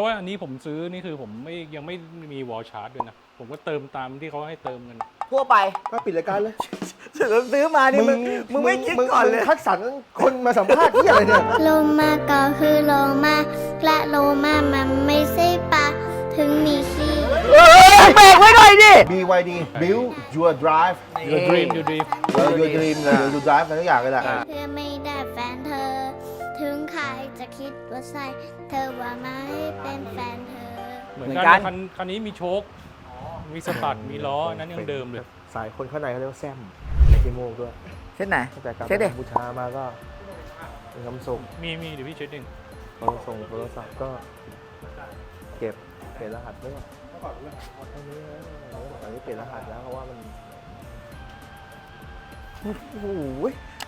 ราะว่าอันนี้ผมซื้อนี่คือผมไม่ยังไม่มีวอลชาร์จด้วยนะ ผมก็เติมตามที่เขาให้เติมกัน ทั่วไปก็ปิดรายการเลยซื้อมานี่มึงมึงไม่คิดก่อนเลยมึงคัดสรรคนมาสัมภาษณ์ที่อะไรเนี่ยโลมาก็คือโลมาและโลมามันไม่ใช่ปลาถึงมีขี้เออเบรกไว้หน่อยดิ BYD build your drive Your dream Your dream เออ your dream เลย your drive อะไรทุกอย่างเลยแหละ เพื่อไคิดว่าใช่เธอว่าไม่เป็นแฟนเธอ เหมือนเหมือนกักันนคันคันนี้มีโชค มีสตัดมีล้ออันนั้นยังเดิมเลย สายคนข้างในเขาเรียกว่าแซมในกิโมกด้วยเส้นไหนตั้งแต่กลับเช็ดดิบูชามาก็มีคำส่งมีมีเดี๋ยวพี่เช็ดเองคำส่งโทรศัพท์ก็เก็บเปลี่ยนรหัสด้วยอันนี้อันนี้เปลี่ยนรหัสแล้วเพราะว่ามันโอ้โห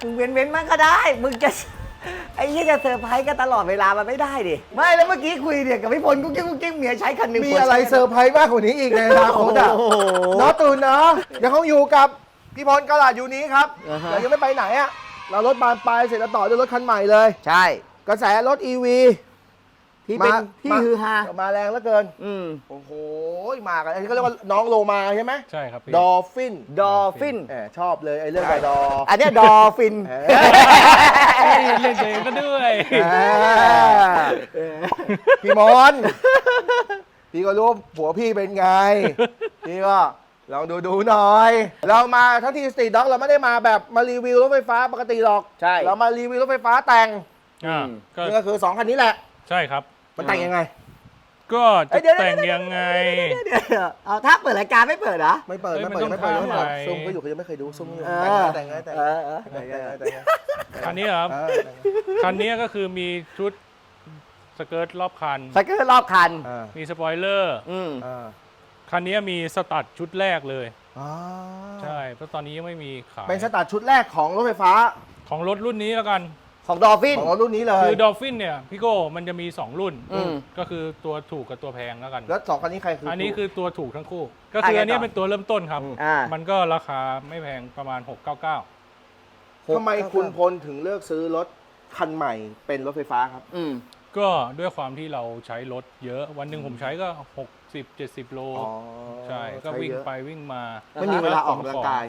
มึงเว้นเว้นๆมันก็ได้ มึงจะ ไอ้ยี่จะเซอร์ไพรส์กันตลอดเวลามันไม่ได้ดิ ไม่แล้วเมื่อกี้คุยเนี่ยกับพี่พลกุ๊กกิ๊กกุ๊กกิ๊กเมียใช้คันหนึ่งมีผัวอะไรใช้เซอร์ไพรส์มากกว่านี้อีกในอนาคตอะโอ้โหเน้อตูนเนาะยังคงอยู่กับพี่พลกระดาษอยู่นี้ครับอ่าฮะเรายังไม่ไปไหนอะเรารถบานปลายเสร็จแล้วต่อด้วยรถคันใหม่เลย ใช่ กระแสรถ EV ที่เป็นมาที่มาฮือฮา มาแรงเหลือเกิน อืมโอ้โห มากันอันนี้เขาเรียกว่าน้องโลมาใช่ไหมใช่ครับพี่ ดอฟฟินดอฟิน แหมชอบเลยไอ้เรื่องกับดออันเนี้ยดอฟินแหมเอ้ยเล่นตัวเองก็ด้วยพี่มอนพี่ก็รู้ว่าผัวพี่เป็นไง พี่ก็ลองดูดูหน่อย เรามาทั้งทีสตรีทด็อกเราไม่ได้มาแบบมารีวิวรถไฟฟ้าปกติหรอก ใช่ เรามารีวิวรถไฟฟ้าแต่งอ่าก็นี่ก็คือ2คันนี้แหละ ใช่ครับ มันแต่งยังไง ก็เอ้จะยเดี๋ยวแต่งยังไง เดี๋ยวเอาถ้าเปิดรายการไม่เปิดเหรอ ไม่เปิดเฮ้ยไม่เปิดมันไม่เปิดต้องไม่เปิดทำไง ซุ่มก็อยู่ก็ยังไม่เคยดูซุ่มก็อยู่เอแต่งอไงแต่งไงแต่งเอไงอเออ แต่งไงแต่งไงคันนี้เหรอครับ เออแต่งไงคันนี้ก็คือมีชุดสเกิร์ตรอบคัน สเกิร์ตรอบคันอ่ามีสปอยเลอร์ อืมอ่าคันนี้มีสตัดชุดแรกเลยอ่าใช่ เพราะตอนนี้ยังไม่มีขายเป็นสตาร์ทชุดแรกของรถไฟฟ้า ของรถรุ่นนี้แล้วกัน ของดอฟิน ของรถรุ่นนี้เลย คือดอ l ฟินเนี่ยพี่โก้มันจะมี 2 รุ่นอืม ก็คือตัวถูกกับตัวแพงแล้วกัน แล้วสองคันนี้ใครคืออั อันนี้คือตัวถูกทั้งคู่ ก็คืออันนี้เป็นตัวเริ่มต้นครับอ่ามันก็ราคาไม่แพงประมาณ 699 ทำไมคุณพลถึงเลือกซื้อรถคันใหม่เป็นรถไฟฟ้าครับ อืม ก็ด้วยความที่เราใช้รถเยอะวันหนึ่งผมใช้ก็ 60 70 โลใช่ก็วิ่งใช้เยอะไปวิ่งมา ไม่มีเวลาออกกำลังกาย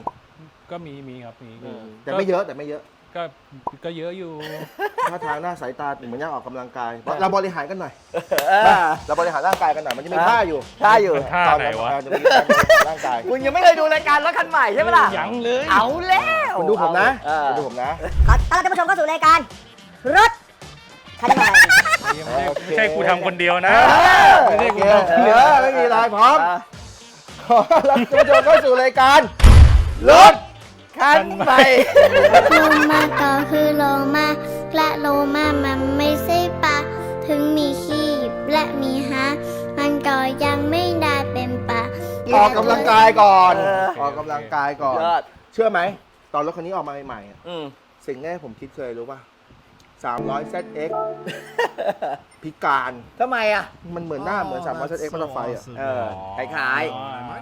ก็มีมีครับมีมีแต่ไม่เยอะแต่ไม่เยอะ ก็ก็เยอะอยู่ถ้าทางหน้าสายตาเหมือนยังออกกำลังกาย เราบริหารกันหน่อยเออเราบริหารร่างกายกันหน่อยมันจะมีท่าอยู่ใช่อยู่มันท่าไหนวะ ตอจะมีการบริหารร่างกายคุณยังไม่เคยดูรายการรถคันใหม่ใช่ไหมล่ะ ยังเลย เอาแล้วคุณดูผมนะเออคุณดูผมนะ ขอต้อนรับท่านผู้ชมเข้าสู่รายการ รถคันใหม่ไม่ใช่ไม่ใช่กูทำคนเดียวนะ ไม่ใช่โอกูเคทำคนเอเดียวอไม่มีอะไรพร้อมอะขอรับท่านผู้ชมเข้าสู่รายการรถ คันใหม่โลมาก็คือโลมาและโลมามันไม่ใช่ปลาถึงมีขี้และมีหางมันก็ยังไม่ได้เป็นปลาออกกำลังกายก่อนเออออกกำลังกายก่อน ยอด เชื่อไหม ตอนรถคันนี้ออกมาใหม่ๆอะอืม สิ่งแรกผมคิดเคยรู้ป่ะ 300 ZX พิการทำไมอะ มันเหมือนหน้าเหมือน 300 ZX มอเตอร์ไซค์อะเออคล้าย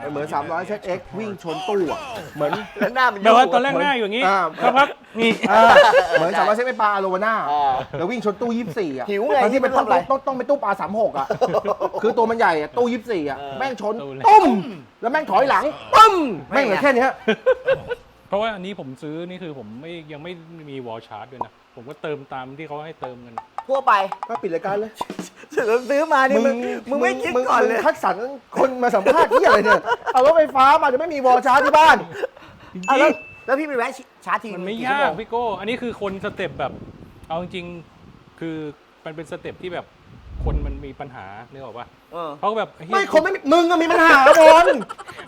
มันเหมือน 300 ZX วิ่งชนตู้อะเหมือนๆแล้วหน้ามันแบบว่าตอนยุ่แรกหน้าอยู่อย่างนี้อ่าสักพักนี่ อ่าเหมือน 300 ZX ไปปลาอโลวาน่าอ่าแล้ววิ่งชนตู้ 24 อะหิวไงตอนที่เป็นที่มันต้องทำอะไร ต้องต้องเป็นตู้ปลา36 อะ คือตัวมันใหญ่อะตู้ 24 อะเออแม่งชนตู้เลยตุ้ม แล้วแม่งถอยหลังปึ้มแม่งเหลือแค่เนี้ย เพราะว่าอันนี้ผมซื้อนี่คือผมไม่ยังไม่มีวอลชาร์จด้วยนะ ผมก็เติมตามที่เขาให้เติมกัน ทั่วไปก็ปิดรายการเลยซื้อมานี่มึงมึงไม่คิดก่อนเลยมึงคัดสรรคนมาสัมภาษณ์ที่อะไรเนี่ย เอารถไฟฟ้ามาจะไม่มีวอลชาร์จที่บ้านอะแล้วแล้วพี่ไปแวะชาร์จทีมันไม่กี่ยาชั่วกโงพี่โก้ อันนี้คือคนสเต็ปแบบ เอาจริงๆคือมันเป็นสเต็ปที่แบบคนมันมีปัญหาเนึกออกปะเออเขาแบบเฮ้ยไม่คนไม่มีมึงอะมีปัญหาบอล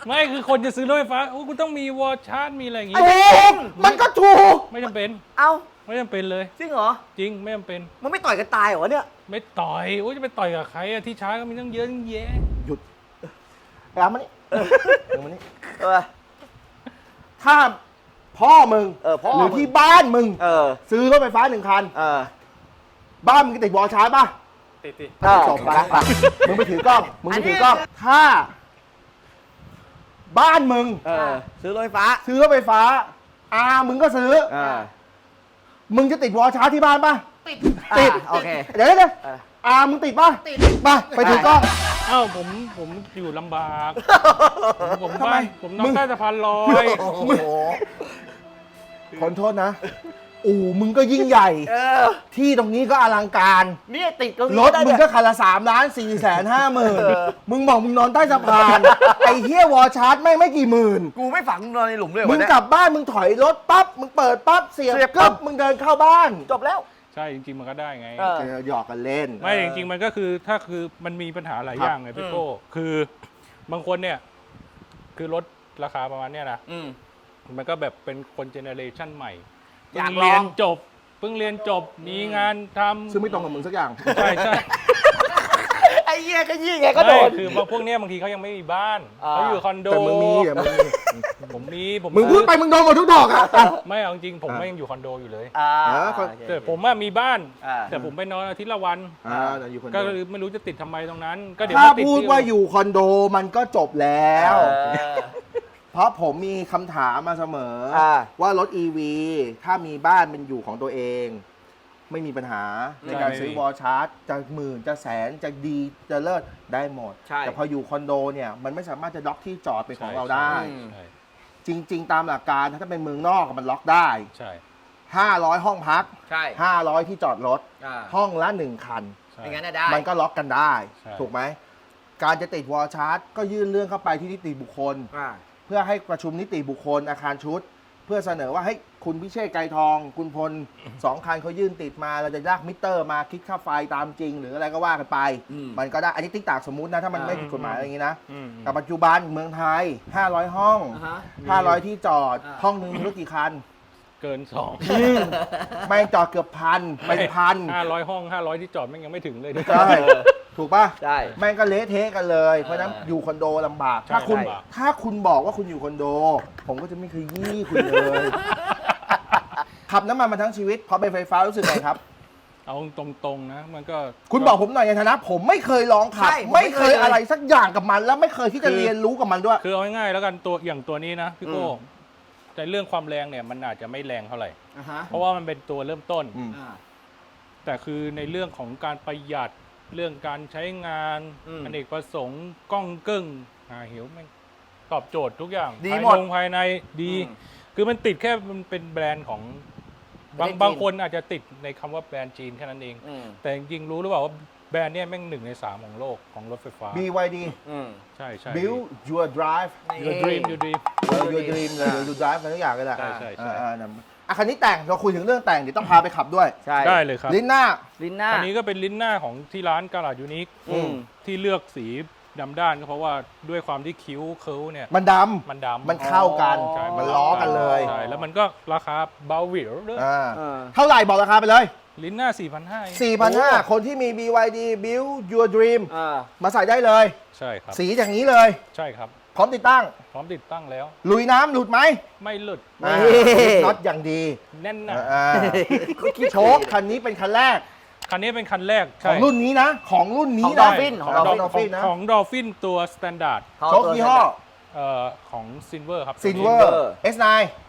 ไม่คือคนจะซื้อรถไฟฟ้าโอ้กูต้องมีวอลชาร์จมีอะไรอย่างงี้ถูกมันก็ถูกไม่จำเป็น เอ้า ไม่จำเป็นเลย จริงเหรอ จริงไม่จำเป็น มันไม่ต่อยกันตายเหรอเนี่ย ไม่ต่อยโอ้ยจะไปต่อยกับใครอะที่ชาร์จก็มีตั้งเยอะตั้งแยะไปเอามานี่เอามานี่เออ ถ้าพ่อมึงเออพ่อหรือมึง ที่บ้านมึง เออ ซื้อรถไฟฟ้าหนึ่งคัน เออ บ้านมึงติดวอลชาร์จป่ะติดติเออจบไปละมึงไปถือกล้อง มึงไปถือกล้อง ถ้า บ้านมึง เออ ซื้อรถไฟฟ้า ซื้อรถไฟฟ้าอามึงก็ซื้อ เออ มึงจะติดวอลชาร์จที่บ้านป่ะ ติดโอเคเดี๋ยวเดี๋ยวเออ อามึงติดป่ะติดมาไปถือกล้องเอ้าผมผมอยู่ลำบากผมทำไมบ้านผมนอมึนงใต้สะพานลอย โอ้โหขอโทษนะ อู่มึงก็ยิ่งใหญ่ เออ ที่ตรงนี้ก็อลังการ เนี่ยติดตรงรนี้ถได้มึงเนี่ยก็คันละสามล้านสี่แสนห้าหมื่นมึงบอกมึงนอนใต้สะพาน ไอ้เฮียวอชาร์จไม่งไม่กี่หมื่น กูไม่ฝังนอนในหลุมเลยมึวันงเนี้ย กลับบ้านมึงถอยรถปั๊บ มึงเปิดปั๊บ เสียบเสียบปั๊กึ๊บบมึงเดินเข้าบ้านจบแล้ว ใช่จริงๆมันก็ได้ไง เออ เออหยอกกันเล่น ไม่จริงๆมันก็คือถ้าคือมันมีปัญหาหลายครับอย่างไงพี่โก้คือบางคนเนี่ย คือรถราคาประมาณเนี้ยนะ อืม มันก็แบบเป็นคนเจเนเรชันใหม่ อยากเพิ่งเรียนลองจบเพิ่งเรียนจบมีงานทำซึ่งไม่ตรงกับมึงสักอย่าง ใช่ใช่ไอ้เหี้ยก็ยี่ไงก็โดไม่น คือบางพวกเนี้ยบางทีเขายังไม่มีบ้านอ่า เขาอยู่คอนโดแต่มึงมีอะมึงมีผมมีผมมึงพูดไปมึงโดนหมดทุกดอกอะอะ ไม่เอาจริงๆผมอ่า ไม่ยังอยู่คอนโดอยู่เลยอ่าเออคน โอเค แต่ผมว่ามีบ้าน อ่า แต่ผมไปนอนอาทิตย์ละวัน อ่าแต่อยู่คนก็เดียวไม่รู้จะติดทำไมตรงนั้น ก็เดี๋ยวถ้าก็ติพูดที่ว่าอยู่คอนโดมันก็จบแล้ว เออ เพราะผมมีคำถามมาเสมออาว่ารถ EV ถ้ามีบ้านเป็นอยู่ของตัวเอง ไม่มีปัญหาในการซื้อวอลชาร์จ จะหมื่นจะแสนจะดีจะเลิศได้หมด ใช่ แต่พออยู่คอนโดเนี่ย มันไม่สามารถจะล็อกที่จอดเป็นของใช่เราได้ ใช่ ใช่จริง ๆ ตามหลักการถ้าเป็นเมืองนอกมันล็อกได้ ใช่500 ห้องพัก ใช่500 ที่จอดรถ อ่าห้องละ 1 คัน ใช่ ไม่งั้นน่ะได้ มันก็ล็อกกันได้ ใช่ ถูกไหม การจะติดวอลชาร์จ ก็ยื่นเรื่องเข้าไปที่นิติบุคคล อ่า เพื่อให้ประชุมนิติบุคคลอาคารชุด เพื่อเสนอว่าให้ยคุณพิเชษไกรทอง คุณพลสองคันเขายื่นติดมาเราจะลากมิเตอร์มาคิดค่าไฟตามจริง หรืออะไรก็ว่ากันไป อืม มันก็ได้อันนี้ติ๊กตากสมมุตินะถ้ามันอ่าไม่ผิดกฎหมายอะไรอย่างนี้นะอืม แต่ปัจจุบันเมืองไทย 500 ห้อง อ่าฮะ 500 ที่จอดอ่า ห้องหนึงมีรถกี่คัน เกินสองไม่จอดเกือบพันเป็นพัน ห้าร้อยห้องห้าร้อยที่จอดแม่งยังไม่ถึงเลยใช่ ถูกป่ะใช่ แม่งก็เละเทะกันเลย เพราะฉะนั้นอ่าอยู่คอนโดลำบาก ใช่ถ้าคุณ ลำบาก ถ้าคุณบอกว่าคุณอยู่คอนโด ผมก็จะไม่เคยยี่คุณเลย ขับน้ำมันมาทั้งชีวิต พอเป็นไฟฟ้ารู้สึกไงครับ เอาตรงๆนะ มันก็คุณบอกผมหน่อยในฐานะ ผมไม่เคยลองขับ ใช่ผมไม่ไม่เคเคยยเลย อะไรสักอย่างกับมัน แล้วไม่เคยที่จะเรียนรู้กับมันด้วย คือเอาง่ายๆแล้วกันตัวอย่างตัวนี้นะพี่โก้ อืมแต่เรื่องความแรงเนี่ยมันอาจจะไม่แรงเท่าไหร่ อ่าฮะเพราะว่ามันเป็นตัวเริ่มต้น อืม อ่า แต่คือในเรื่องของการประหยัดเรื่องการใช้งานอืมอเนกประสงค์กล้องกึ่งหาหิวแม่งตอบโจทย์ทุกอย่างดีภายหมดนงภายในดี อืม คือมันติดแค่มันเป็นแบรนด์ของบางประเทศจีน บางคนอาจจะติดในคำว่าแบรนด์จีนแค่นั้นเอง อืม แต่จริงๆรู้หรือเปล่าว่า แบรนด์เนี่ยแม่งหนึ่งในสามของโลกของรถไฟฟ้า BYD อืม ใช่ใช่ build your drive your dream your dream เออ your dream เลย your drive อะไรทุกอย่างเลยแหละใช่ใช่ใช่อ่าๆนั่นอะคันนี้แต่งเราคุยถึงเรื่องแต่งเดี๋ยวต้องพาไปขับด้วยใช่ได้เลยครับลิ้นหน้า ลิ้นหน้า อันนี้ก็เป็นลิ้นหน้าของที่ร้านกาลาดยูนิคอืม ที่เลือกสีดำด้านก็เพราะว่าด้วยความที่คิ้วเคิ้วเนี่ย มันดำมันดำมันเข้ากัน ใช่มันล้อกันเลย ใช่แล้วมันก็ราคาเบาหวิวด้วย อ่าเออ เท่าไหร่บอกราคาไปเลย ลิ้นหน้า 4,500 4,500 คนที่มี BYD Build Your Dream อ่ามาใส่ได้เลย ใช่ครับ สีอย่างนี้เลย ใช่ครับ พร้อมติดตั้ง พร้อมติดตั้งแล้ว ลุยน้ำหลุดไหมไม่หลุดอ่านี่น็อตอย่างดีแน่นหนะอ่าโชคคันนี้เป็นคันแรก คันนี้เป็นคันแรกขใช่องรุ่นนี้นะ ของรุ่นนี้ของนะ Dolphin ของของ Dolphin Dolphin นะของดอลฟินตัวสแตนดาร์ดเขาโชคตัวยี่ห้อเอ่อของซินเวอร์ครับ Silver S9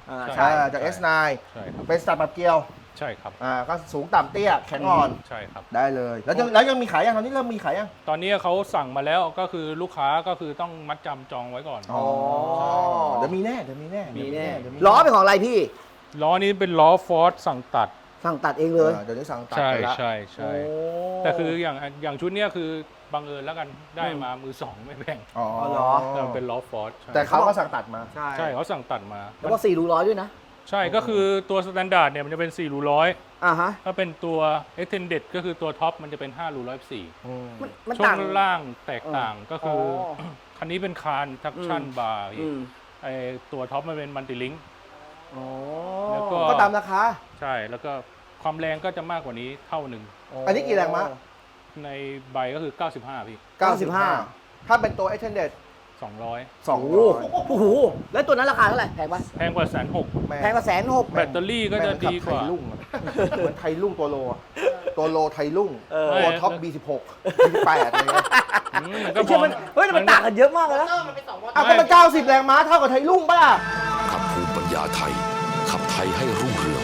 อ่าใช่ใช่ อ่าจาก S9 ใช่ครับ เป็นสตาร์ทแบบเกลียว ใช่ครับ อ่าก็สูงต่ำเตี้ยแข็งอ่อนใช่ครับ ได้เลย แล้วยังแล้วยังมีขายยังตอนนี้เริ่มมีขายยัง ตอนนี้เขาสั่งมาแล้วก็คือลูกค้าก็คือต้องมัดจำจองไว้ก่อน อ๋อเดี๋ยวมีแน่เดี๋ยวมีแน่มีเดี๋ยวแน่เดี๋ยวมีล้อเป็นของอะไรพี่ ล้อนี้เป็นล้อฟอร์ดสั่งตัด สั่งตัดเองเลยอ่าเดี๋ยวนี้สั่งตัดใช่ไปละใช่ใช่โอ้ แต่คืออย่างอย่างชุดเนี้ยคือบังเอิญแล้วกันได้อืมมามือสองไม่แพงอ๋อเหรอ แต่มันเป็นล้อฟอร์ดแต่เขาก็สั่งตัดมา ใช่ใช่เขาสั่งตัดมา แล้วก็สี่รูร้อยด้วยนะ ใช่ก็คือตัวสแตนดาร์ดเนี่ยมันจะเป็น4รูร้อยอ่าฮะถ้าเป็นตัว extended ก็คือตัวท็อปมันจะเป็น5รูร้อยสี่มันมันช่วต่าง งล่างแตกต่างก็คือออคันนี้เป็นคานทักชั่นอืม บาร์อืมไอตัวท็อปมันเป็นมัลติลิง อ๋อแล้วก็ ก็ตามราคา ใช่แล้วก็ความแรงก็จะมากกว่านี้เท่าหนึ่ง อันนี้กี่แรงม้า ในใบก็คือ 95 พี่ 95 ถ้าเป็นตัว extended 200โอ้โหโอ้โห แล้วตัวนั้นราคาเท่าไหร่แพงปะแพงกว่าแสนหก200แพงกว่าแสนหก แบตเตอรี่ก็จะดีกว่า แม่งขับไทยลุ่งอะเหมือนไทยลุ่งตัวโลอะตัวโลไทยลุ่งเออ ตัวท็อป B16 B8 อะไรเงี้ยอืมมันก็ไอ้เชื่อมันเฮ้ยแต่มันต่างกันเยอะมากเลยนะ อะก็มัน90 แรงม้าเท่ากับไทยลุ่งป่ะล่ะ ขับภูมิปัญญาไทย ขับไทยให้รุ่งเรือง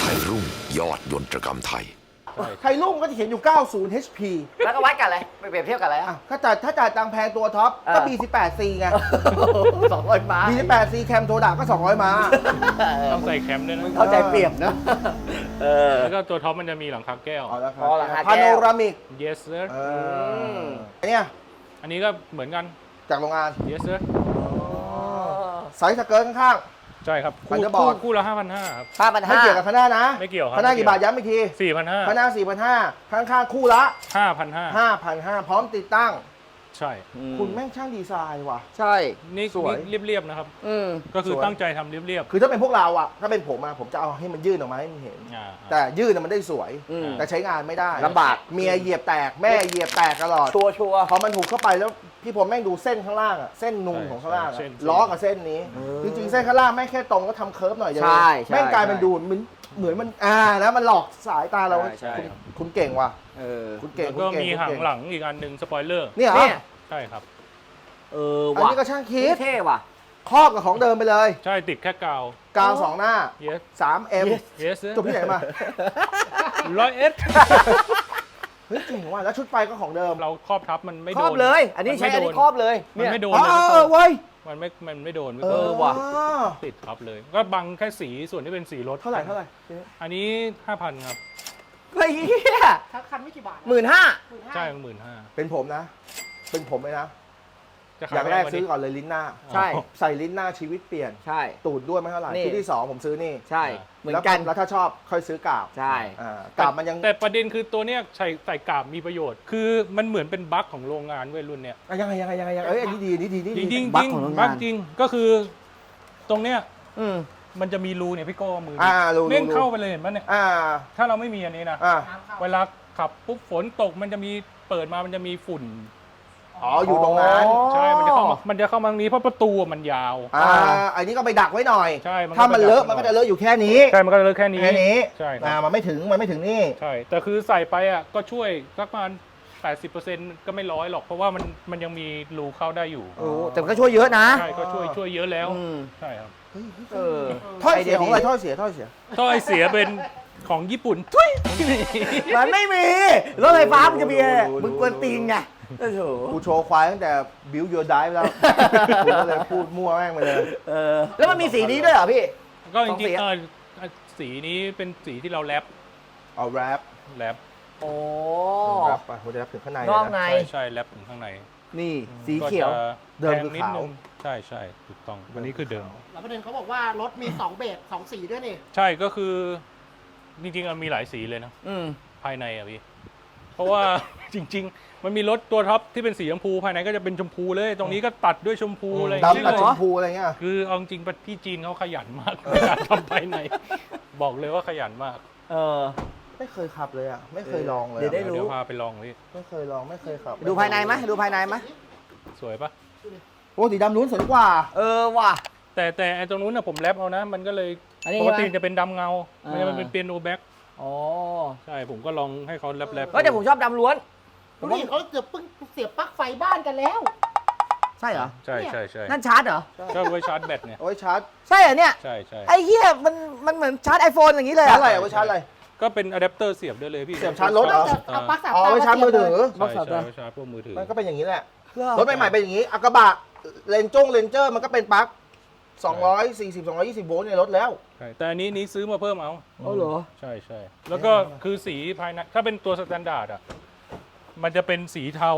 ไทยรุ่งยอดยนตรกรรมไทย ใช่ ไทยรุ่งก็จะเขียนอยู่ 90 HP แล้วก็วัดกันอะไรไปเปรียบเทียบกันอะไรอะ อะถ้าจ่ายถ้าจ่ายตังค์แพงตัวท็อป ก็ เออ B18C ไง สองร้อยม้า B18C แคมโทดาก็ 200 ม้า ต้องใส่แคมด้วยนะ เข้าใจเปรียบนะ เออ แล้วก็ตัวท็อปมันจะมีหลังคาแก้ว เอาละครัอ๋อเหรอฮะ พาโนรามิก yes sir เอออันเนี้ยอันนี้ก็เหมือนกัน จากโรงงาน yes sir ไซส์สเกิร์ตข้าง ใช่ครับมันคู่จะบอก คู่คู่ละห้าพันห้าครับ ห้าพันๆห้าไม่เกี่ยวกับข้างหน้านะไม่เกี่ยวครับข้างหน้ากี่บาทย้ำอีกทีสี่พันห้าข้างหน้า4,500ข้างๆคู่ละห้าพันห้า5,500พร้อมติดตั้ง ใช่คุณแม่งช่างดีไซน์ว่ะ ใช่นี่สวย นี่เรียบๆนะครับ อืม ก็คือสวย ตั้งใจทำเรียบคือถ้าเป็นพวกเราอะถ้าเป็นผมอะผมจะเอาให้มันยื่นออกมาให้มันเห็น ๆอ่าแต่ยื่นอะมันได้สวย อืม แต่ใช้งานไม่ได้ลำบาก เมียเหยียบแตกแม่เหยียบแตกตลอดชัวร์ชัวร์พอมันถูกเข้าไปแล้ว พี่ผมแม่งดูเส้นข้างล่างอะเส้นนูนของข้างล่างอะเส้นล้อกับเส้นนี้ จริงๆ เส้นข้างล่างแม่งแค่ตรงก็ทำเคิร์ฟหน่อยเดียวใช่ใช่แม่งกลายเป็นใช่ดูเหมือนเหมือนมันอ่าแล้วมันหลอกสายตาเราใช่ใช่ คุณคุณเก่งว่ะเออคุณเก่งแล้วคุณก็เก่งมีคุณหางเก่งหลังอีกอันหนึ่งสปอยเลอร์เนี่ยเหรอเนี่ยใช่ครับ เอออันว่ะนี้ก็ช่างคิดเท่ว่ะ ครอบกับของเดิมไปเลยใช่ติดแค่กาว กาวสองหน้า yes 3M yes sir จบที่ไหนมา ร้อยเอส เฮ้ยจริงว่ะแล้วชุดไฟก็ของเดิมเราครอบทับมันไม่คโดรอบนเลย อันนี้ใช้มัอันไม่นี้โดครอบเลยมันเนี่ยไม่โดนอ๋อนะเออเว้ย มันไม่ มันไม่โดนพี่เอโก้อว่ะ ติดทับเลย ก็บังแค่สีส่วนที่เป็นสีรถเท่าไหร่เท่าไหร่อันนี้ห้าพันครับ เฮ้ยเหี้ยทั้งคันไม่กี่บาทหมื่นห้า ใช่หมื่นห้าเป็นผมนะ เป็นผมเลยนะ จะอขายย่างแรกไปวันซื้อนี้ก่อนเลยลิ้นหน้า ใช่ ใส่ลิ้นหน้าชีวิตเปลี่ยน ใช่ ตูดด้วยไม่เท่าไหร่นี่ ชุดที่สองผมซื้อนี่ใช่ เหมือนกันแล้วแล้วถ้าชอบค่อยซื้อกาบใช่ อ่ากาบมันยังแต่ประเด็นคือตัวเนี้ยใส่ใส่กาบมีประโยชน์ คือมันเหมือนเป็นบั๊กของโรงงานเว้ยรุ่นเนี้ยอะยังไงยังไงยังไงยังไงเอ้ยอันนี้ดีอันนี้ดีนี่จริดีงจริงบั๊จกริงของโรงงาน บั๊กจริงก็คือ ตรงเนี้ยอืม มันจะมีรูเนี่ยพี่โก้เอามืออ่ารู้เม่งรู้เข้าไปเลยเห็นปะเนี่ยอ่าถ้าเราไม่มีอันนี้นะอ่า เวลาขับปุ๊บฝนตกมันจะมีเปิดมามันจะมีฝุ่น อ๋ออยู่ตรงนั้นใช่ มันจะเข้ามามันจะเข้ามาตรงนี้เพราะประตูมันยาว อ่าอันนี้ก็ไปดักไว้หน่อย ใช่มันก็ถ้ามันเลอะไปดักมันก็จะเลอะอยู่แค่นี้ ใช่ มันก็เลยแค่นี้ แค่นี้ใช่คอ่ารับมันไม่ถึงมันไม่ถึงนี่ ใช่ แต่คือใส่ไปอะก็ช่วยสักประมาณ80%ก็ไม่ร้อยหรอก เพราะว่ามันมันยังมีรูเข้าได้อยู่ โอ้แต่มันก็ช่วยเยอะนะใช่ ก็ช่วยช่วยเยอะแล้ว อืมใช่ครับเออถ้อยเสียไอเดียของอะไรดีถ้อยเสียถ้อยเสีย ถ้อยเสียเป็นของญี่ปุ่นทุย มันไม่มีรถไฟฟ้ามันจะมีอะไรมึงกวนตีนไง โอ้โหกูโชว์ควายตั้งแต่บิวยูไดฟ์แล้วกูก็เลยพูดมั่วแม่งไปเลย เออ แล้วมันมีสีนี้ด้วยเหรอพี่ ก็จสองริสีงๆอะ เออสีนี้เป็นสีที่เราแรปเอาแรปแรปโอ้ แรปไปผมจะแรปถึงข้างในนเลยอกใน นะ ใช่ใช่แรปถึงข้างในนี่สีเขียวก็จะเดิมแพงคือนิดขาวนึงใช่ใช่ถูกต้องอันนี้คือเดิม แล้วประเด็นเขาบอกว่ารถมี 2 เบส2สีด้วยนี่ ใช่ก็คือจริงๆมันมีหลายสีเลยนะ อืม ภายในอะพี่ เพราะว่า จริงๆ มันมีรถตัวท็อปที่เป็นสีชมพูภายในก็จะเป็นชมพูเลย ตรงนี้ก็ตัดด้วยชมพูอะไรอย่างดำเงี้กับยชมพูอะไรเงี้ยคือเอาจริงๆพี่จีนเขาขยันมากในการทำภายใน บอกเลยว่าขยันมากเออ ไม่เคยขับเลยอะ ไม่เคยลองเลยเดี๋ยวได้อะรู้ เดี๋ยวพาไปลองพี่ไม่เคยลองไม่เคยขับดูภายในไหมดูภายในไหมสวยปะโอ้สีดำลุ้นสวยกว่า เออว่ะ แต่แต่ไอ้ตรงนู้นน่ะผมแรปเอานะ มันก็เลยอันนี้ปกติใช่ไหมจะเป็นดำเงามันจะอ่าเป็นเปียโนแบ็คอ๋อใช่ผมก็ลองให้เขาแรปแรปก็แต่ผมชอบดำล้วน ดูนี่เขาเกือบเพิ่งเสียบปลั๊กไฟบ้านกันแล้ว ใช่เหรอ ใช่ใช่ใช่นั่นชาร์จเหรอ ก็ไว้ชาร์จแบตเนี่ย เอาไว้ชาร์จใช่เหรอเนี่ย ใช่ใช่ไอ้เหี้ยมันมันเหมือนชาร์จไอโฟนอย่างนี้เลยชาอะร์จอะไรเอาไว้ชาร์จอะไร ก็เป็นอะแดปเตอร์เสียบได้เลยพี่เสียบชาร์จรถเหรอ เอาปลั๊กสามอ๋อตาไว้ชาร์จมือถือ ใช่ใช่ไว้ชาร์จพวกมือถือ มันก็เป็นอย่างนี้แหละเหรอรถใหม่ๆเป็นอย่างนี้อากระบะเลนจงเลนเจอร์มันก็เป็นปลั๊ก240 220 โวลต์ในรถแล้ว ใช่แต่อันนี้นี้ซื้อมาเพิ่มเอาเอาเหรอ ใช่ใช่แล้วก็คือสีภายในถ้าเป็นตัวสแตนดาร์ดอะ มันจะเป็นสีเทา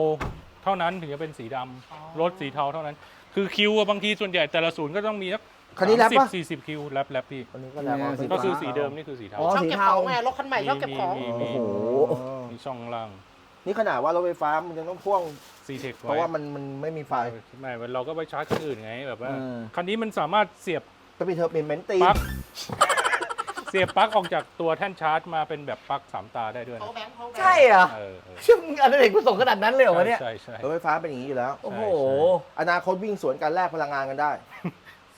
เท่านั้นถึงจะเป็นสีดำรถสีเทาเท่านั้น คือคิวอะบางทีส่วนใหญ่แต่ละศูนย์ก็ต้องมีสักคันนี้แรปปะสี่สิบคิวแรปแรปพี่อันนี้ก็แล้วเนี่ยก็คือสีเดิมนี่คือสีเทา อ๋อ ชอบสีเก็บเทาของไงรถคันใหม่ชอบเก็บของ มีมีโอ้มีโห มีช่องล่างนี่ขนาดว่ารถไฟฟ้ามันยังต้องพ่วง ซีเทคเพราะว่ามันมันไม่มีไฟ ไม่เราก็ไปชาร์จคันอื่นไงแบบว่าเออคันนี้มันสามารถเสียบก็มีเทอร์มินเมนตีปลั๊ก เสียบปลั๊กออกจากตัวแท่นชาร์จมาเป็นแบบปลั๊กสามตาได้ด้วยเขานะแบงค์เขาแบงค์ใช่เหรอเออเออชื่อมึงอันนั้นเด็กกูส่งขนาดนั้นเลยเหรอวะเนี่ย ใช่ใช่รถไฟฟ้าเป็นอย่างนี้อยู่แล้ว โอ้โห อนาคตวิ่งสวนกันแลกพลังงานกันได้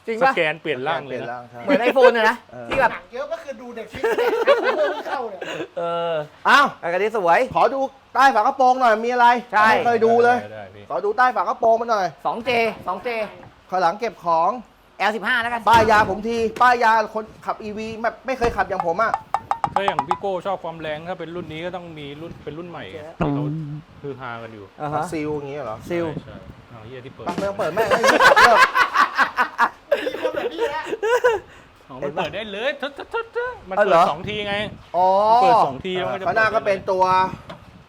จริงสปะแกนเปลี่ยนร่างเปเลลี่ยยนนะร่างใช่ เหมือนไอโฟนเลยนะเออ ที่แบบ หนังเยอะก็คือดูเด็กฟิตเนี่ยเพิ่งเข้าเนี่ยเอออ้าวอันนี้สวย ขอดูใต้ฝากระโปรงหน่อยมีอะไรใช่ ไม่เคยดูเลย ไได้พี่ขอดูใต้ฝากระโปรงมันหน่อย 2J 2J ข้างหลังเก็บของ L15 แล้วกันป้ายยาผมทีป้ายยาคนขับ EV ไม่ไม่เคยขับอย่างผมอะถ้าอย่างพี่โก้ชอบความแรงถ้าเป็นรุ่นนี้ก็ต้องมีรุ่นเป็นรุ่นใหม่ไงที่เขาคือฮากันอยู่อ่าฮะซิลอย่างเงี้ยเหรอซิลใช่ใช่เอาเฮียที่เปิดไปไม่ต้องเปิดแม่งไม่ต้องขับเลิกมีคนแบบนี้แล้วอ๋อมันเปิดได้เลยทึ๊ดทึ๊ดทึ๊ดทึ๊ดมันอ๋อเปิเหรดอ สองทีไง อ๋อเปิดสองทีแล้วมันก็จะ ข้างหน้าก็เป็นตัว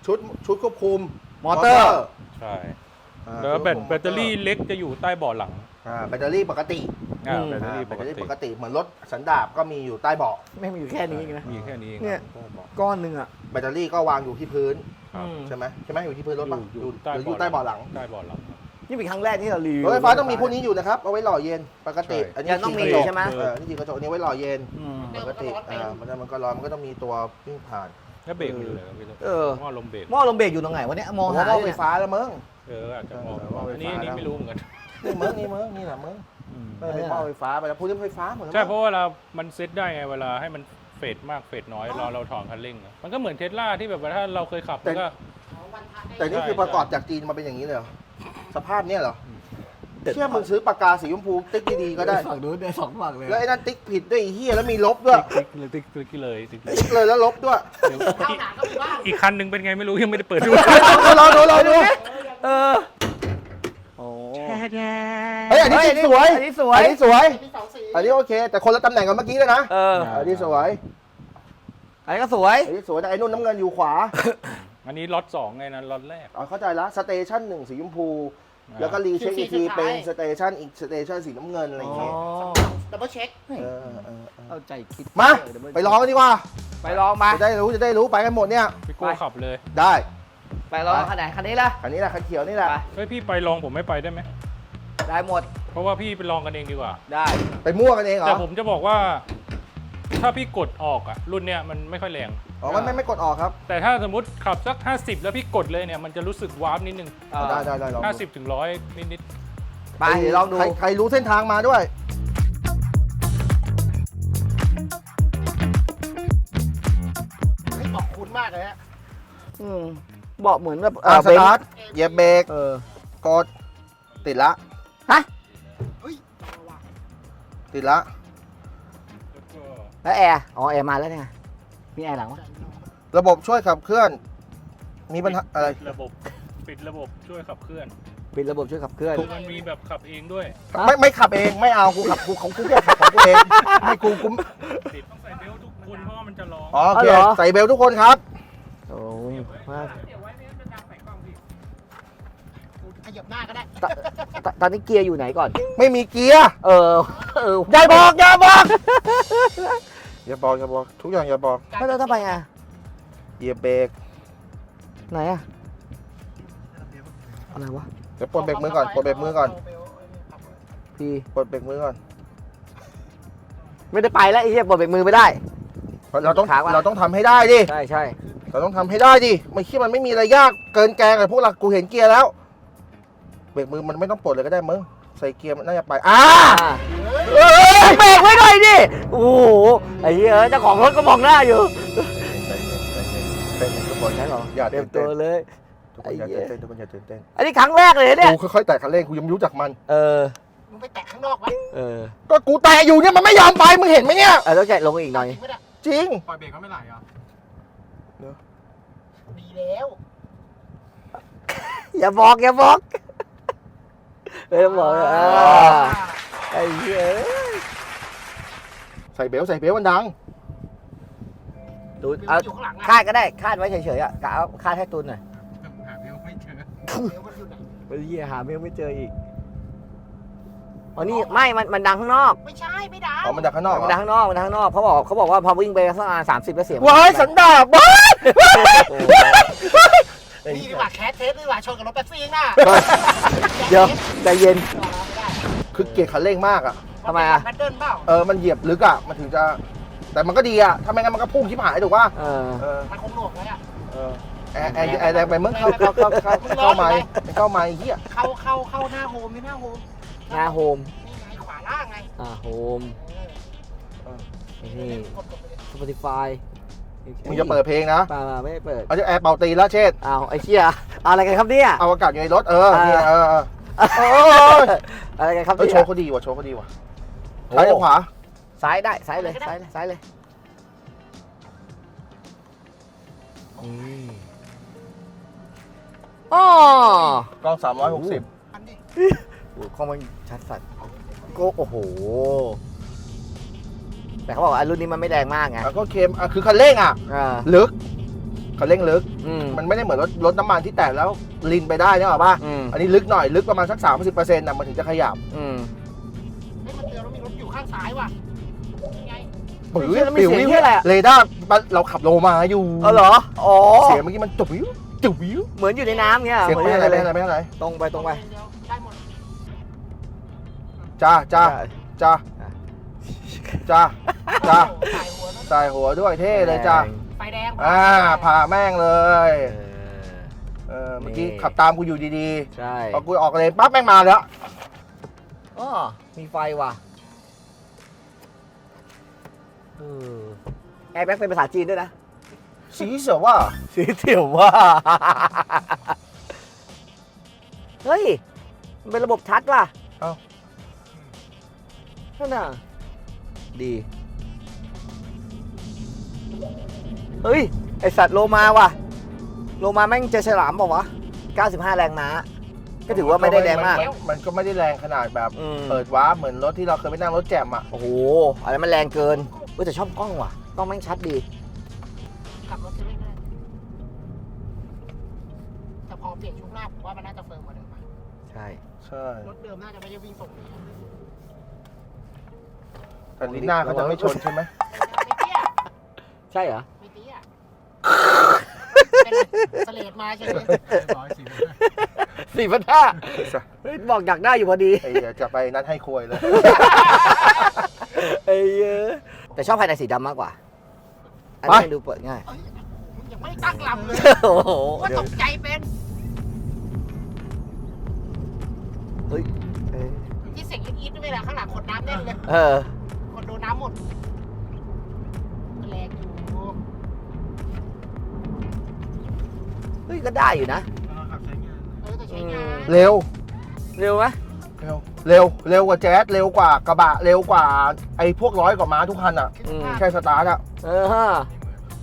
ชุดชุดควบคุมมอเตอร์ ใช่อ่าแล้วแบตชุดควคุมแบตเตอรี่เล็กจะอยู่ใต้เบาะหลัง อ่าแบตเตอรี่ปกติ อ่าอืมแบตเตออ่ารี่แบปตกเตอรี่ติปกติเหมือนรถสันดาปก็มีอยู่ใต้เบาะไม่มีอยู่แค่นี้เองนะ มีแค่นี้องเนี่ย ใต้เบาะก้อนหนึ่งอะแบตเตอรี่ก็วางอยู่ที่พื้นครับ อืมใช่ไหมใช่ไหมอยู่ที่พื้นรถปะอยู่อยู่ใต้หรืออยู่ใต้เบาะหลังใต้เบาะหลังครับนี่เป็นครั้งแรกที่เรารีวิว รถไฟฟ้าต้องมีพวกนี้อยู่นะครับเอาไว้หล่อเย็นปกติใช่ อันนี้ยังต้องมีกระจกใช่ไหม เออนี่จีกระจกอันนี้ไว้หล่อเย็นอืม ปกติอ่ามันมันก็ร้อนมันก็ต้องมีตัววิ่งผ่านแล้วเบรกมันอยู่ไหนครับพี่เออ หม้อลมเบรกหม้อลมเบรกอยู่ตรงไหนวะเนี่ยมองผมหาว่าหม้อเลยไฟเนี่ยฟ้าแล้วมึง เอออาจจะมองเออหม้อไฟอันนี้ฟ้าอันนี้แล้ว ไม่รู้เหมือนกัน นี่มึงนี่มึงนี่แหละมึง เออเป็นหม้อไฟฟ้าไปแล้วพูดเรื่องไฟฟ้าหมดแล้วใช่เพราะว่าเรา มันเซตได้ไงเวลาให้มันเฟดมากเฟดน้อยเราเราถอนคันเร่งอะมันก็เหมือนเทสลาที่แบบว่าถ้าเราเคยขับมันก็ แต่นี่คือประกอบจากจีนมาเป็นอย่างนี้เลยเหรอสภาพเนี่ยเหรอเชื่อมึงซื้อปากกาสีชมพูติ๊กดีๆก็ได้ ฝั่งนู้นเนี่ยสองฝั่งเลยแล้วไอ้นั่นติ๊กผิดด้วยไอ้เฮียแล้วมีลบด้วยติ๊กเลยติ๊กติ๊กเลยติ๊กเลยติ๊กเลยแล้วลบด้วยเดี๋ยวเท่าอีกหนาก็มีบ้างอีกคันหนึ่งเป็นไงไม่รู้ยังไม่ได้เปิดดู รอดูรอดูเออโอ้ เฮ้ยอันนี้ติ๊กสวยอันนี้สวย อันนี้สวย มีสองสีอันนี้โอเค แต่คนละตำแหน่งกันเมื่อกี้เลยนะเออ อันนี้สวยอันนี้ก็สวย อันนี้สวยแต่ไอ้นุ่นน้ำเงินอยู่ขวา อันนี้ล็อตสองไงนะล็อตแรก อ๋อเข้าใจละสเตชันหนึ่งสีชมพูอ่าแล้วก็รีเช็คอีกทีเป็นสเตชันอีกสเตชันสีน้ำเงินอะไรอย่างเงี้ยดับเบิลเช็คเออเออเออเอาใจคิดมาไปลองกันดีกว่าไปลองมาจะได้รู้จะได้รู้ไปกันหมดเนี่ยพี่โก้ขับเลย ได้ ไปลองคันไหนคันนี้ล่ะคันนี้แหละคันเขียวนี่แหละไปเฮ้ยพี่ไปลองผมไม่ไปได้ไหม ได้หมดเพราะว่าพี่ไปลองกันเองดีกว่า ได้ไปมั่วกันเองเหรแต่อผมจะบอกว่า ถ้าพี่กดออกอะรุ่นเนี้ยมันไม่ค่อยแรง อ๋อไม่ไม่ไม่กดออกครับแต่ถ้าสมมติขับสัก 50 แล้วพี่กดเลยเนี่ยมันจะรู้สึกวาร์ปนิดนึง เออได้ได้ได้ลองดู50 ถึงร้อยนิดไปเดี๋ยวลองดู ใครใครรู้เส้นทางมาด้วยให้บอกคุณมากเลยฮะ อืมบอกเหมือนแบบอ่าสเบนซ์ตาร์ทเหยียบเบรกเออกดติดละ ฮะ เฮ้ยเอาว่ะติดละๆแล้วก็แล้วแอร์ อ๋อแอร์มาแล้วเนี่ย มีแอร์หลังวะ ระบบช่วยขับเคลื่อน มีปัญหาอะไร ปิดระบบปิดระบบช่วยขับเคลื่อนปิดระบบช่วยขับเคลื่อนมันมีแบบขับเองด้วยฮะไม่ไม่ขับเองไม่เอากูขับกูของกูแค่ขับของกูเองไม่กูกูติดต้องใส่เบลต์ทุกคนเพราะว่ามันจะร้อง อ๋อโอเคอ๋อเหรอ ใส่เบลทุกคนครับ โอ้ยมาก บหน้าก็ได้ ตตตอนนี้เกียร์อยู่ไหนก่อน ไม่มีเกียร์เออเอออย่าบอกอย่าบอกอย่าบอกอย่าบอกทุกอย่างอย่าบอกแล้วแล้วทำไมอะเหยียบเบรกไหนอะอะไรวะเดี๋ยวปลดเบรกมือก่อนปลดเบรกมือก่อนพี่ปลดเบรกมือก่อน ไม่ได้ไปแล้วไอ้เหี้ยปลดเบรกมือไม่ได้เพราะเราต้องค้างไว้เราต้องทำให้ได้ดิ ใช่ใช่เราต้องทำให้ได้ดิ ไม่คิดมันไม่มีอะไรยากเกินแกงเลยพวกเรากูเห็นเกียร์แล้ว เบรกมือมันไม่ต้องปลดเลยก็ได้มึงใส่เกียร์มันน่าจะไปอ่าอ่าเอ้ยเบรกไว้หน่อยดิโอ้โหไอ้เหี้ยเจ้าของรถก็มองหน้าอยู่เต้นทุกคนใช่เหรออย่าเต็ตื่มนตัเต้วนเลยทุกคนอย่าตื่นเต้นทุกคนอย่าตื่นเต้นอันนี้ครั้งแรกเลยเนี่ยกูค่อยๆแตะคันเร่งกูยังไม่รู้จักมัน เออมึงไปแตะข้างนอกไว้เออก็กูแตะอยู่เนี่ยมันไม่ยอมไปมึงเห็นไหมเนี่ยเอาต้องใจลงอีกหน่อยจริงไหมเนี่ยจริงปล่อยเบรกก็ไม่ไหลอะดีแล้ว อย่าบอกอย่าบอก เออต้องบอกเลยอ่าไอ้เหี้ยใส่เบลต์ใส่เบลต์มันดัง ตูนมีเอาอยู่ข้างหลังอะคาดก็ได้คาดไว้เฉยๆอะกะเอาคาดให้ตูนหน่อยหาเบลไม่เจอเดี๋ยวมันอยู่ไหนไอ้เหี้ยหาเมลไม่เจออีกอ๋อนี่ไม่มันมันดังข้างนอกไม่ใช่ไม่ดังอ๋อมันดังข้างนอกเหรมันอดังข้างนอกมันดังข้างนอกเขาบอกเขาบอกว่าพอวิ่งไปสักประมาณสามสิบแล้วเสียงว้ายสันดาบว้ายโอ้ นี่ดีกว่าแคสเทสดีกว่าชนกับรถแป๊บซี่น่ะเดี๋ยวใจเย็น คือเกียร์คันเร่งมากอะทำไมอะแพดเดิลเปล่าเออมันเหยียบลึกอะมันถึงจะ แต่มันก็ดีอะถ้าไม่งั้นมันก็พุ่งชิบหายถูกป่ะเออเออมันคงหน่วงไว้อะเออแอร์แอร์แอร์แรงไปมึงเข้าเข้าเข้าเข้าเข้าไม้เข้าไม้เฮียเข้าเข้าเข้าหน้าโฮมไม่หน้าโฮมหน้าโฮมนี่ไงขวาล่างไงอ่าโฮมเออนี่กดกดไปเลย Spotify มึงจะเปิดเพลงนะเปล่าๆไม่ได้เปิดเอาจะแอร์เป่าตีแล้วเชษอ้าวไอ้เชี่ยเอาอะไรกันครับเนี่ยเอาอากาศอยู่ในรถเออเนี่ยเออเออเอออะไรกันครับเออเนี่ยโชว์เขาดีว่ะโชว์เขาดีว่ะซ้ายหรือขวาซ้ายได้ซ้ายเลยซ้ายเลยซ้ายเลยอ๋อกล้อง360อันนี้โอ้ข้อมันชัดสัตว์ก็โอ้โห แต่เขาบอกว่ารุ่นนี้มันไม่แรงมากไงแล้วก็เค็มอะคือคันเร่งอะ อ่าลึกคันเร่งลึก อืมมันไม่ได้เหมือนรถรถน้ำมันที่แตะแล้วลินไปได้เนี่ยหรอป่ะอืมอันนี้ลึกหน่อยลึกประมาณสัก30%นะมันถึงจะขยับอืมไม่มันเตือนว่ามีรถอยู่ข้างซ้ายว่ะยังไงปื้ไม่ใช่แล้วมีเสียงเหี้ยอะไรอะเรดาร์เราขับโลมาอยู่เออเหรอ อ๋อ เสียงเมื่อกี้มันจุ๊บวิวจุ๊บวิวเหมือนอยู่ในน้ำเงี้ยเสียงเหมืไม่อนอะไรเลไม่ยอะไรไม่อะไรตรงไปตรงไปเดี๋ยวได้หมดจ้าจ้าจ้า จ้าจ้าถ่ายหัวนะใส่หัวด้วยเท่เลยจ้าไฟแดงอ่าผ่าแม่งเลย เออ เออเมื่อกี้นี่ ขับตามกูอยู่ดีใช่ๆพอกูออกเลนปั๊บแม่งมาแล้ว อ๋อมีไฟว่ะเออแอร์แบ็กเป็นภาษาจีนด้วยนะ สีเสือว่า สีเถียวว่า เฮ้ย มันเป็นระบบทัชว่ะเอ้า นั่นน่ะ ดี เฮ้ย ไอสัตว์โลมาว่ะ โลมาแม่งเจอฉลามเปล่าวะ 95 แรงม้า ก็ถือว่าไม่ได้แรงมากนมันก็ไม่ได้แรงขนาดแบบอืม เปิดวาร์ปเหมือนรถที่เราเคยไปนั่งรถแจ่มอะ โอ้โหอะไรมันแรงเกินเว้ยแต่ชอบกล้องว่ะ กล้องแม่งชัดดี ขับรถเซเว่นก็ได้แต่พอเปลี่ยนชุดหน้าผมว่ามันน่าจะเฟิร์มกว่าเดิมอะใช่ ใช่ รถเดิมน่าจะไม่ได้วิ่งส่งนี้ แต่ลิ้นหน้าเขาจะไม่ชนใช่ไหมไม่เตี้ยใช่เหรอ ไม่เตี้ยเป็นสเลดมาใช่ไหมสี่พันห้าบอกอยากได้อยู่พอดี ไอ้เดี๋ยวจะไปนัดให้ควยเลย ไอ้เหี้ยแต่ชอบภายในสีดำมากกว่า อันไปนี้ดูเปิดง่ายมึงยังไม่ตั้งลำเลยโอ้โหว่าตกใจเป็นเฮ้ยเอ้ยที่เสียงอีดๆด้วยนะข้างหลังขนน้ำแน่นเลย เออค นโดนน้ำหมดแรงอยู่เฮ้ยก็ได้อยู่นะ เออแต่ใช้งานเร็ว เร็วไหมเร็ว เร็ว เร็วกว่าแจ๊สเร็วกว่ากระบะ เร็วกว่าไอ้พวกร้อยกว่าม้าทุกคันอะ อืมแค่สตาร์ทอะ เออฮะ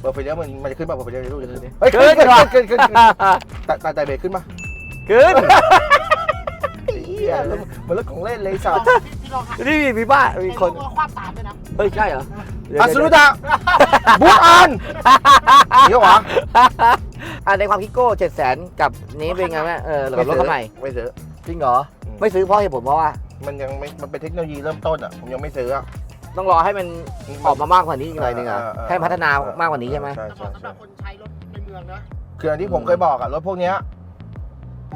เปิดไฟเลี้ยวมันมันจะขึ้นป่ะเปิดไฟเลี้ยวจะรู้จะขึ้นขึ้นเฮ้ยขึ้ขึ้นนขึ้นขึ้นขึ้นขึ้นแต่แต่แต่เบรกขึ้นป่ะขึ้นเหี้ยเหมือนรถของเล่นเลยสัตว์พี่ ลองหันนี่มีบ้ามีมีคน ความตามด้วยนะเฮ้ยใช่เหรอเดี๋ยวอัสรุดะบุกอันเดี๋ยววะอะในความคิดโก้เจ็ดแสนกับนี้เป็นไงแม่เออกับรถคันใหม่ไม่ซื้อจริงเหรออืมไม่ซื้อเพราะเหตุผลเพราะว่า มันยังไม่มันเป็นเทคโนโลยีเริ่มต้นอะผมยังไม่ซื้ออะต้องรอให้มันออกมามากกว่านี้อีกหน่อยหนึงอะเออเออให้พัฒนามากกว่านี้ใช่ไหมใช่แต่เหใช่มาะสำหใช่รับคนใช้รถในเมืองนะคืออันที่ผมเคยบอกอะรถพวกเนี้ย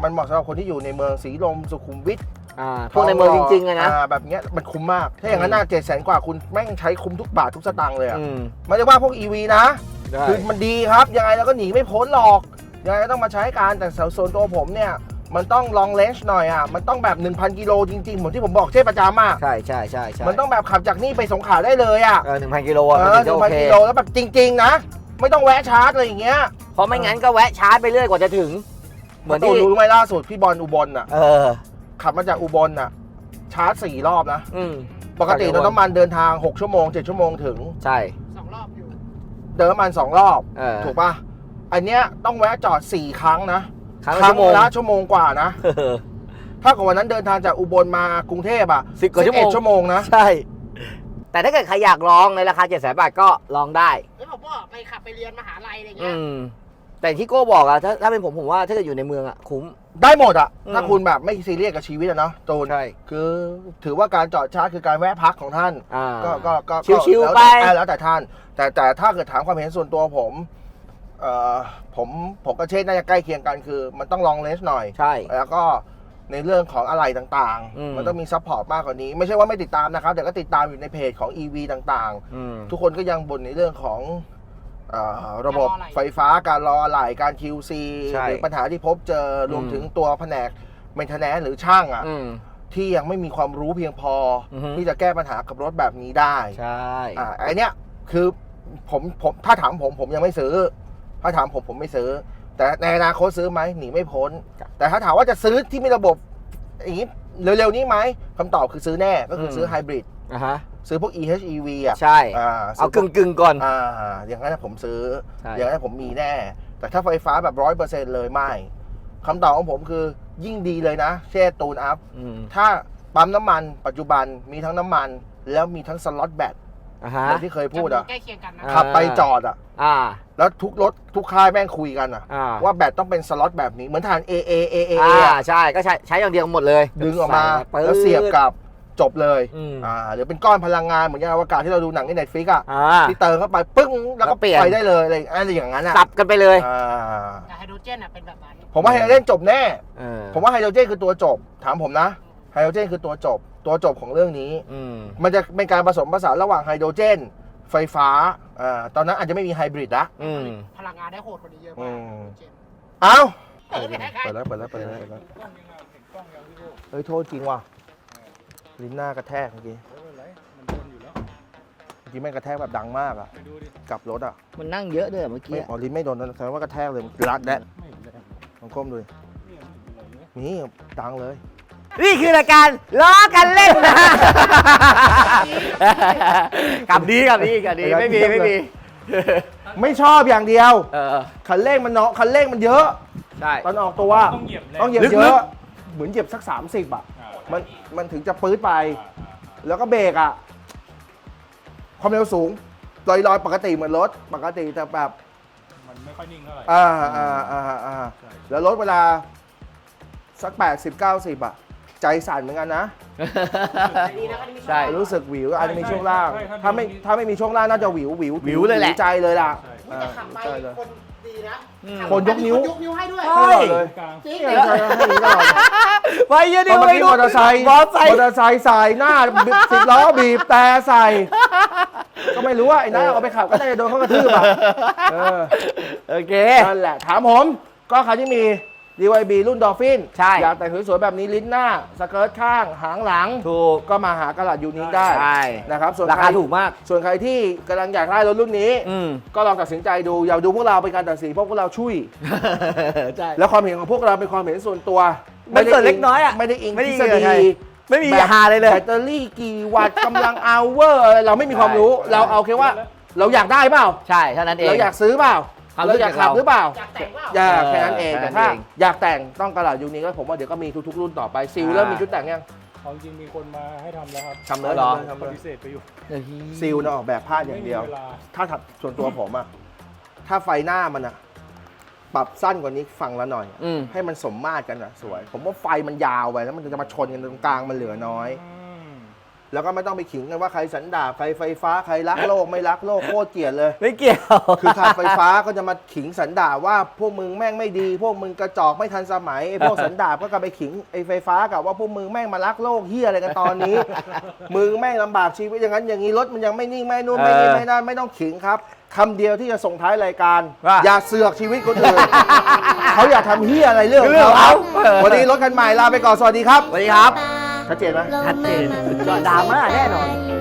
มันเหมาะสำหรับคนที่อยู่ในเมืองสีลมสุขุมวิท อ่าพวกในเมืองจริงๆอะนะาแบบเนี้ยมันคุ้มมาก ถ้าอย่างนั้นน่าเจ็ดแสนกว่าคุณแม่งใช้คุ้มทุกบาททุกสตางค์เลยอะอืมไม่ได้ว่าพวก EV นะ ได้คือมันดีครับ ยังไงเราก็หนีไม่พ้นหรอก ยังไงก็ต้องมาใช้การแต่ส่วนตัวผมเนี่ย มันต้องลองเลน g ์หน่อยอะ มันต้องแบบ 1,000 กิโลจริงๆ เหมือนที่ผมบอกเช่ประจำอะ ใช่ใช่ใช่ใช่มันต้องแบบขับจากนี่ไปสงขลาได้เลยอะ เออหนึ่งพันกิโลเออะมันอถึงหจะนึ่งโอพันเคกิโลแล้วแบบจริง ๆ นะ ไม่ต้องแวะชาร์จอะไรอย่างเงี้ยเพราะไม่งั้นก็แวะชาร์จไปเรื่อยกว่าจะถึง เหมือนที่ โรู้ไหมล่าสุดพี่บอลอุบลอะ เออ ขับมาจากอุบลอะ ชาร์จสี่รอบนะ อืมปกติรถน้ำมันเดินทาง 6 ชั่วโมง 7 ชั่วโมงถึง ใช่ สองรอบอยู่เดินน้ำมัน 2 รอบ เออถูกป่ะ อันเนี้ยต้องแวะจอด 4 ครั้งนะครั้งละชั่วโมงละชั่วโมงกว่านะ เออ ถ้ากับวันนั้นเดินทางจากอุบลมากรุงเทพอะสิบกว่าชั่วโมง 11ชั่วโมงนะ ใช่ แต่ถ้าเกิดใครอยากลองในราคา7จ็ดแสนบาทก็ลองได้เฮ้ยผมว่าไปขับไปเรียนมหาลัยอะไรอืเงี้ยม แต่ที่โก้บอกอะถ้าถ้าเป็นผมผมว่าถ้าเกิดอยู่ในเมืองอะคุ้ม ได้หมดอะอืม ถ้าคุณแบบไม่ซีเรียสกับชีวิตอะเนาะตูนใช่คือถือว่าการจอดชาร์จคือการแวะพักของท่าน อ่า ก็ก็ก็ชิวๆก็ไปแล้วแต่แล้วแต่ท่าน แต่แต่ถ้าเกิดถามความเห็นส่วนตัวผมเอ่อผมผมกับเชษน่าจะใกล้เคียงกันคือ มันต้องลองเลนส์หน่อย ใช่ แล้วก็ในเรื่องของอะไรต่างอืมๆมันต้องมีซัพพอร์ตมากกว่านี้ ไม่ใช่ว่าไม่ติดตามนะครับแต่ก็ติดตามอยู่ในเพจของ EV ต่างอืม ๆ ทุกคนก็ยังบ่นในเรื่องของเออ ระบบไฟฟ้าการรออะไหล่การ QC ใช่หรือปัญหาที่พบเจอรวมอืมถึงตัวแผนกเมนเทนแนนหรือช่างอะอืมที่ยังไม่มีความรู้เพียงพอออฮึที่จะแก้ปัญหากับรถแบบนี้ได้ใช่อ่าไอเนี้ยคือผมผมถ้าถามผมผมยังไม่ซื้อ ถ้าถามผมผมไม่ซื้อ แต่ในอนาคตซื้อไหมหนีไม่พ้น แต่ถ้าถามว่าจะซื้อที่มีระบบอย่างนี้เร็วๆนี้ไหมคำตอบคือซื้อแน่ก็คือซื้อไฮบริดอะฮะ ซื้อพวก EHEV อะใช่อ่าเอาซื้กึ่งกึ่งๆก่อน อ่าอย่างนั้นผมซื้อ ใช่ อย่างนั้นผมมีแน่ แต่ถ้าไฟฟ้าแบบร้อยเปอร์เซ็นต์เลยไม่คำตอบของผมคือยิ่งดีเลยนะ เช่ตูนอัพ อืมถ้าปั๊มน้ำมันปัจจุบันมีทั้งน้ำมัน แล้วมีทั้งสล็อตแบตอ่าฮะอย่างที่เคยพูดอะใกล้เคียงกันนะ อ่า ขับไปจอดอะ อ่า แล้วทุกรถทุกค่ายแม่งคุยกันอะ อ่าว่าแบตต้องเป็นสล็อตแบบนี้ เหมือนฐาน A A A A อ่าอะใช่ก็ใช้ใช้อย่างเดียวหมดเลยดึงออกมา ใส่แล้วเสียบกับ จบเลยอืม อ่าหรือเป็นก้อนพลังงานเหมือนยานอวกาศที่เราดูหนังในเน็ตฟิกอะอ่า ที่เติมเข้าไปปึ้งแล้วก็แล้วเปลี่ยน ไปได้เลยอะไรอะไรอย่างนั้นอะสับกันไปเลยอ่าแต่ไฮโดรเจนอะเป็นแบบนั้นผมว่าไฮโดรเจนจบแน่ เออผมว่าไฮโดรเจนคือตัวจบ ถามผมนะไฮโดรเจนคือตัวจบ ตัวจบของเรื่องนี้ อืม มันจะเป็นการผสมผสานระหว่างไฮโดรเจน ไฟฟ้าอ่าตอนนั้นอาจจะไม่มีไฮบริดนะอืม พลังงานได้โหดกว่านี้เยอะอืมากมไฮโดรเจนเอ้าเปิดเลยครับเปิดแล้วเปิดแล้วเปิดแล้วเปิดแล้วเฮ้ยโทษจริงว่ะ ลิ้นหน้ากระแทกเมื่อกี้ไม่เป็นไรมันทนอยู่แล้ว เมื่อกี้แม่งกระแทกแบบดังมากอะไปดูดิกลับรถอะมันนั่งเยอะด้วยเมื่อไม่กี้อ๋อลิ้นไม่โดนนะแสดงว่ากระแทกเลยรัดแดะไม่เป็นไรลองก้มดูดิเนี่ยไม่เป็นไรเนี่ยนี่ดังเลย นี่คือรายการล้อกันเล่นนะกับดีกับดีกับดีไม่มีไม่มีไม่ชอบอย่างเดียว เออคันเร่งมันเนาะคันเร่งมันเยอะ ใช่ ตอนออกตัวต้องเหยียบแรงต้องเหยียบลึกๆ เยอะ เหมือนเหยียบสัก 30อะอ่า มันมันถึงจะปื๊ดไปอ่าอ่าอ่าแล้วก็เบรกอะ ความเร็วสูงลอยลอยๆปกติเหมือนรถ ปกติแต่แบบมันไม่ค่อยนิ่งเท่าไหร่อ่าอ่าอ่าอ่าใช่แล้วรถเวลาสัก80 90อะ ใจสั่นเหมือนกันนะดีนะก็มีใช่รู้สึกหวิวอาจจะมีช่วงล่าง ถ้าไม่ถ้าไม่มีช่วงล่างน่าจะหวิวหวิวหวิวเลยแหละใจเลยล่ะ ใช่แต่ขับไปใช่เลยคนดีนะคนยกนิ้วยกนิ้วให้ด้วย ใช่เลยกลางจริง ใช่ใช่ให้อย่างนี้ตลอดไปเยอะตดิอนเมื่อกี้มอเตอร์ไซค์มอเตอร์ไซมค์อเตอร์ไซค์สายหน้าสิบล้อบีบแต่ใส่ก็ไม่รู้ว่าไอ้น้าเอาไปขับก็ได้โดนเขากระทืบอะเออโอเค นั่นแหละ ถามผมก็คันที่มี DYB รุ่นดอฟฟินใช่ อยากแต่งสวยๆแบบนี้ลิ้นหน้า สเกิร์ตข้างหางหลัง ถูก ก็มาหากระดาษยูนิคได้ใช่นะครับส่วนราคาใครถูกมาก ส่วนใครที่กำลังอยากได้รถรุ่นนี้ อืม ก็ลองตัดสินใจดู อย่าดูพวกเราเป็นการตัดสินเพราะพวกเราช่วย ใช่ แล้วความเห็นของพวกเราเป็นความเห็นส่วนตัวมันส่วนเล็กน้อยอะไม่ได้อิงไม่ได้ทฤอิงษกับใคร ฎีไม่มีแบบหาเลยเลย แบตเตอรี่กี่วัตต์กำลังเอาเวอร์อะไรเราไม่มีความรู้ เราเอาแค่ว่า เราอยากได้เปล่า ใช่เท่านั้นเอง เราอยากซื้อเปล่าความรู้ เราอยากสึกขับเราหรือเปล่าอยากแต่งว่าอยากเออแค่นั้นเองแค่นั้นแต่ถ้าเองอยากแต่งต้องกระดาษยูนิคแล้วผมว่าเดี๋ยวก็มีทุกๆรุ่นต่อไปซิลอ่าเริ่มมีชุดแต่งยังเอาจริงมีคนมาให้ทำแล้วครับทำเลยเหรอทำปเลยฏิเสธไปอยู่ซิลนะออกแบบพลาดอย่างเดียวไม่มีเวลาถ้าถัดส่วนตัวผมอะถ้าไฟหน้ามันอะปรับสั้นกว่านี้ฝั่งละหน่อยอืมให้มันสมมาตรกันอะสวย ผมว่าไฟมันยาวไปแล้วมันจะมาชนกันตรงกลางมันเหลือน้อยอืม แล้วก็ไม่ต้องไปขิงกันว่าใครสันดาปใครไฟฟ้าใครรักโลกไม่รักโลกโคตรเกลียดเลย ไม่เกี่ยว คือขับไฟฟ้าก็จะมาขิงสันดาปว่าพวกมึงแม่งไม่ดี พวกมึงกระจอกไม่ทันสมัยไอ้พวกสันดาปก็กลับไปขิงไอ้ไฟฟ้ากับว่าพวกมึงแม่งมารักโลกเฮียอะไรกันตอนนี้ มึงแม่งลำบากชีวิตอย่างนั้นอย่างนี้รถมันยังไม่นิ่งไม่นู่นไม่นี่เออไม่นั่นไม่ต้องขิงครับคำเดียวที่จะส่งท้ายรายการ ว่า อย่าเสือกชีวิตคนอื่นเขาอยากทำเฮียอะไรเรื่องของเรื่องเขาของเขาวันนี้รถคันใหม่ลาไปก่อนสวัสดีครับ สวัสดีครับ ชัดเจนไหมชัดเจนสุดยอดดราม่าแน่นอนอยู่